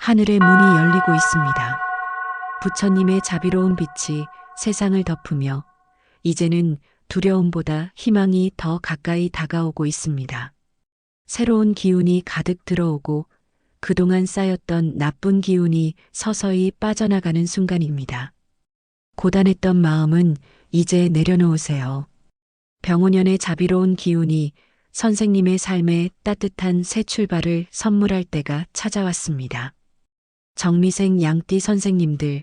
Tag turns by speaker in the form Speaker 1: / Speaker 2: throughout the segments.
Speaker 1: 하늘의 문이 열리고 있습니다. 부처님의 자비로운 빛이 세상을 덮으며 이제는 두려움보다 희망이 더 가까이 다가오고 있습니다. 새로운 기운이 가득 들어오고 그동안 쌓였던 나쁜 기운이 서서히 빠져나가는 순간입니다. 고단했던 마음은 이제 내려놓으세요. 병원연의 자비로운 기운이 선생님의 삶에 따뜻한 새 출발을 선물할 때가 찾아왔습니다. 정미생 양띠 선생님들,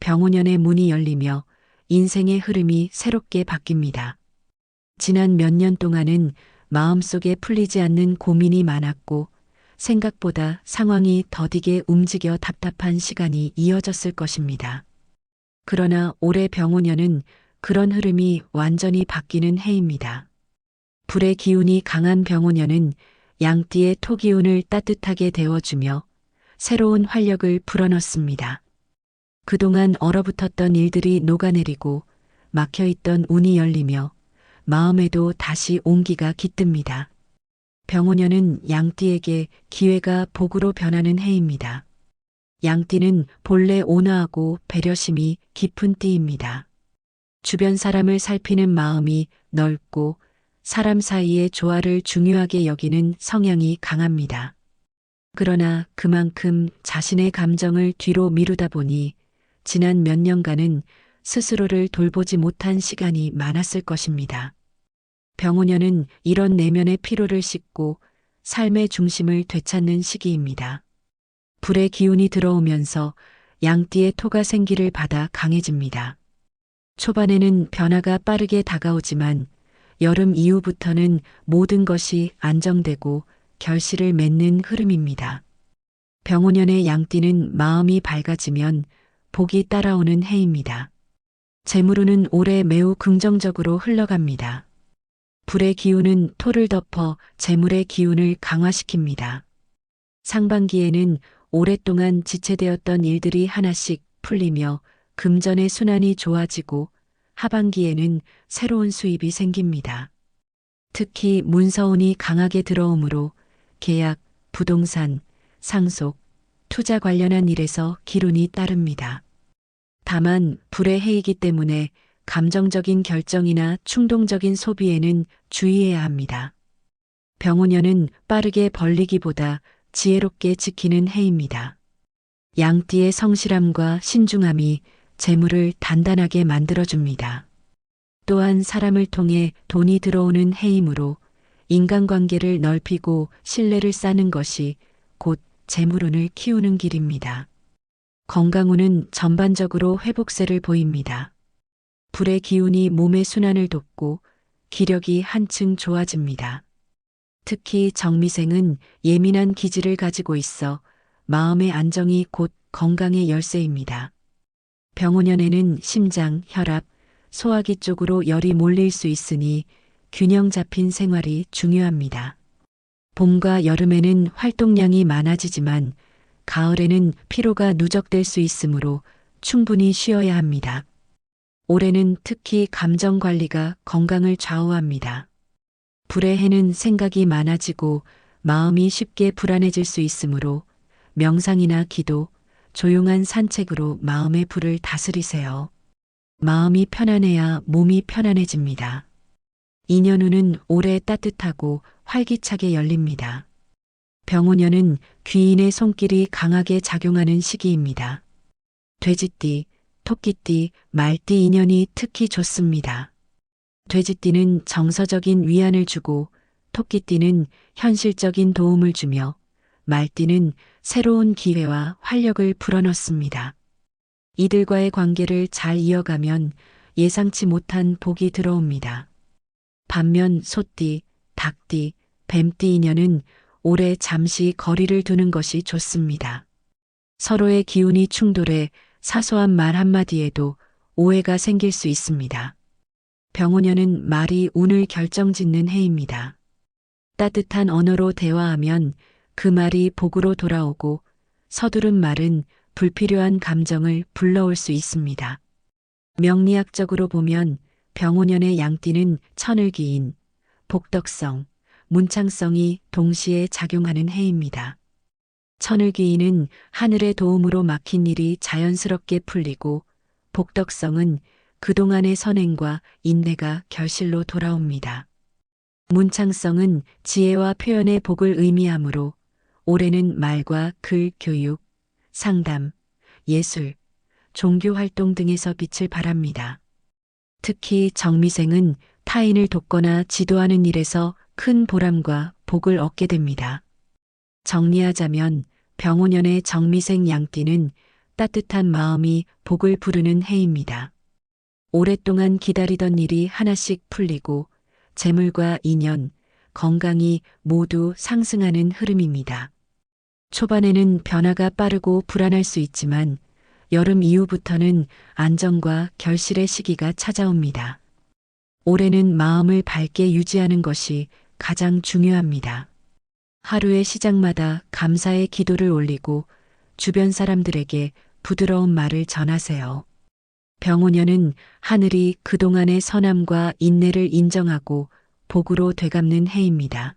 Speaker 1: 병원연의 문이 열리며 인생의 흐름이 새롭게 바뀝니다. 지난 몇 년 동안은 마음속에 풀리지 않는 고민이 많았고 생각보다 상황이 더디게 움직여 답답한 시간이 이어졌을 것입니다. 그러나 올해 병원연은 그런 흐름이 완전히 바뀌는 해입니다. 불의 기운이 강한 병원연은 양띠의 토기운을 따뜻하게 데워주며 새로운 활력을 불어넣습니다. 그동안 얼어붙었던 일들이 녹아내리고 막혀있던 운이 열리며 마음에도 다시 온기가 깃듭니다. 병원연은 양띠에게 기회가 복으로 변하는 해입니다. 양띠는 본래 온화하고 배려심이 깊은 띠입니다. 주변 사람을 살피는 마음이 넓고 사람 사이의 조화를 중요하게 여기는 성향이 강합니다. 그러나 그만큼 자신의 감정을 뒤로 미루다 보니 지난 몇 년간은 스스로를 돌보지 못한 시간이 많았을 것입니다. 병우년은 이런 내면의 피로를 씻고 삶의 중심을 되찾는 시기입니다. 불의 기운이 들어오면서 양띠의 토가 생기를 받아 강해집니다. 초반에는 변화가 빠르게 다가오지만 여름 이후부터는 모든 것이 안정되고 결실을 맺는 흐름입니다. 병오년의 양띠는 마음이 밝아지면 복이 따라오는 해입니다. 재물운은 올해 매우 긍정적으로 흘러갑니다. 불의 기운은 토를 덮어 재물의 기운을 강화시킵니다. 상반기에는 오랫동안 지체되었던 일들이 하나씩 풀리며 금전의 순환이 좋아지고 하반기에는 새로운 수입이 생깁니다. 특히 문서운이 강하게 들어오므로 계약, 부동산, 상속, 투자 관련한 일에서 기운이 따릅니다. 다만 불의 해이기 때문에 감정적인 결정이나 충동적인 소비에는 주의해야 합니다. 병우년은 빠르게 벌리기보다 지혜롭게 지키는 해입니다. 양띠의 성실함과 신중함이 재물을 단단하게 만들어줍니다. 또한 사람을 통해 돈이 들어오는 해이므로 인간관계를 넓히고 신뢰를 쌓는 것이 곧 재물운을 키우는 길입니다. 건강운은 전반적으로 회복세를 보입니다. 불의 기운이 몸의 순환을 돕고 기력이 한층 좋아집니다. 특히 정미생은 예민한 기질을 가지고 있어 마음의 안정이 곧 건강의 열쇠입니다. 병오년에는 심장, 혈압, 소화기 쪽으로 열이 몰릴 수 있으니 균형 잡힌 생활이 중요합니다. 봄과 여름에는 활동량이 많아지지만 가을에는 피로가 누적될 수 있으므로 충분히 쉬어야 합니다. 올해는 특히 감정 관리가 건강을 좌우합니다. 불의 해는 생각이 많아지고 마음이 쉽게 불안해질 수 있으므로 명상이나 기도, 조용한 산책으로 마음의 불을 다스리세요. 마음이 편안해야 몸이 편안해집니다. 인연운은 올해 따뜻하고 활기차게 열립니다. 병우년은 귀인의 손길이 강하게 작용하는 시기입니다. 돼지띠, 토끼띠, 말띠 인연이 특히 좋습니다. 돼지띠는 정서적인 위안을 주고 토끼띠는 현실적인 도움을 주며 말띠는 새로운 기회와 활력을 불어넣습니다. 이들과의 관계를 잘 이어가면 예상치 못한 복이 들어옵니다. 반면 소띠, 닭띠, 뱀띠 인연은 올해 잠시 거리를 두는 것이 좋습니다. 서로의 기운이 충돌해 사소한 말 한마디에도 오해가 생길 수 있습니다. 병우년은 말이 운을 결정짓는 해입니다. 따뜻한 언어로 대화하면 그 말이 복으로 돌아오고 서두른 말은 불필요한 감정을 불러올 수 있습니다. 명리학적으로 보면 병오년의 양띠는 천을기인, 복덕성, 문창성이 동시에 작용하는 해입니다. 천을귀인은 하늘의 도움으로 막힌 일이 자연스럽게 풀리고 복덕성은 그동안의 선행과 인내가 결실로 돌아옵니다. 문창성은 지혜와 표현의 복을 의미하므로 올해는 말과 글, 교육, 상담, 예술, 종교 활동 등에서 빛을 발합니다. 특히 정미생은 타인을 돕거나 지도하는 일에서 큰 보람과 복을 얻게 됩니다. 정리하자면 병오년의 정미생 양띠는 따뜻한 마음이 복을 부르는 해입니다. 오랫동안 기다리던 일이 하나씩 풀리고 재물과 인연, 건강이 모두 상승하는 흐름입니다. 초반에는 변화가 빠르고 불안할 수 있지만 여름 이후부터는 안정과 결실의 시기가 찾아옵니다. 올해는 마음을 밝게 유지하는 것이 가장 중요합니다. 하루의 시작마다 감사의 기도를 올리고 주변 사람들에게 부드러운 말을 전하세요. 병오년은 하늘이 그동안의 선함과 인내를 인정하고 복으로 되갚는 해입니다.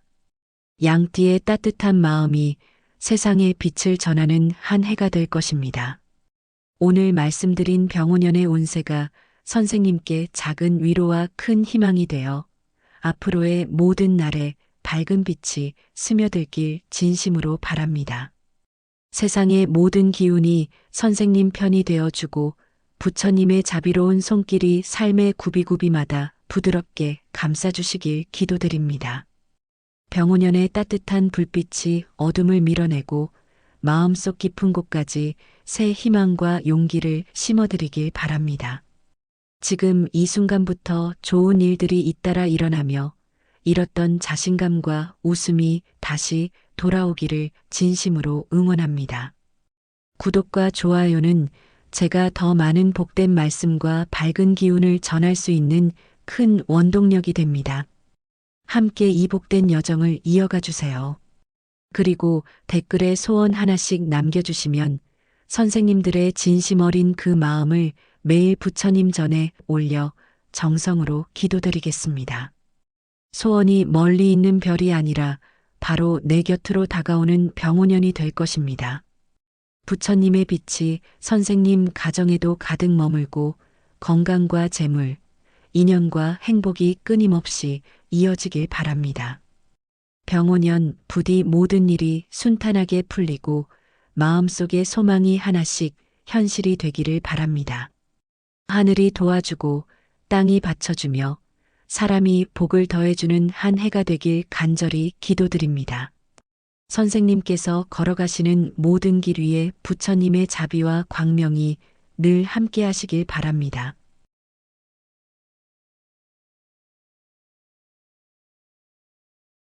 Speaker 1: 양띠의 따뜻한 마음이 세상에 빛을 전하는 한 해가 될 것입니다. 오늘 말씀드린 병오년의 운세가 선생님께 작은 위로와 큰 희망이 되어 앞으로의 모든 날에 밝은 빛이 스며들길 진심으로 바랍니다. 세상의 모든 기운이 선생님 편이 되어주고 부처님의 자비로운 손길이 삶의 구비구비마다 부드럽게 감싸주시길 기도드립니다. 병오년의 따뜻한 불빛이 어둠을 밀어내고 마음속 깊은 곳까지 새 희망과 용기를 심어드리길 바랍니다. 지금 이 순간부터 좋은 일들이 잇따라 일어나며 잃었던 자신감과 웃음이 다시 돌아오기를 진심으로 응원합니다. 구독과 좋아요는 제가 더 많은 복된 말씀과 밝은 기운을 전할 수 있는 큰 원동력이 됩니다. 함께 이 복된 여정을 이어가 주세요. 그리고 댓글에 소원 하나씩 남겨주시면 선생님들의 진심 어린 그 마음을 매일 부처님 전에 올려 정성으로 기도드리겠습니다. 소원이 멀리 있는 별이 아니라 바로 내 곁으로 다가오는 병오년이 될 것입니다. 부처님의 빛이 선생님 가정에도 가득 머물고 건강과 재물, 인연과 행복이 끊임없이 이어지길 바랍니다. 병오년 부디 모든 일이 순탄하게 풀리고 마음속의 소망이 하나씩 현실이 되기를 바랍니다. 하늘이 도와주고 땅이 받쳐주며 사람이 복을 더해주는 한 해가 되길 간절히 기도드립니다. 선생님께서 걸어가시는 모든 길 위에 부처님의 자비와 광명이 늘 함께 하시길 바랍니다.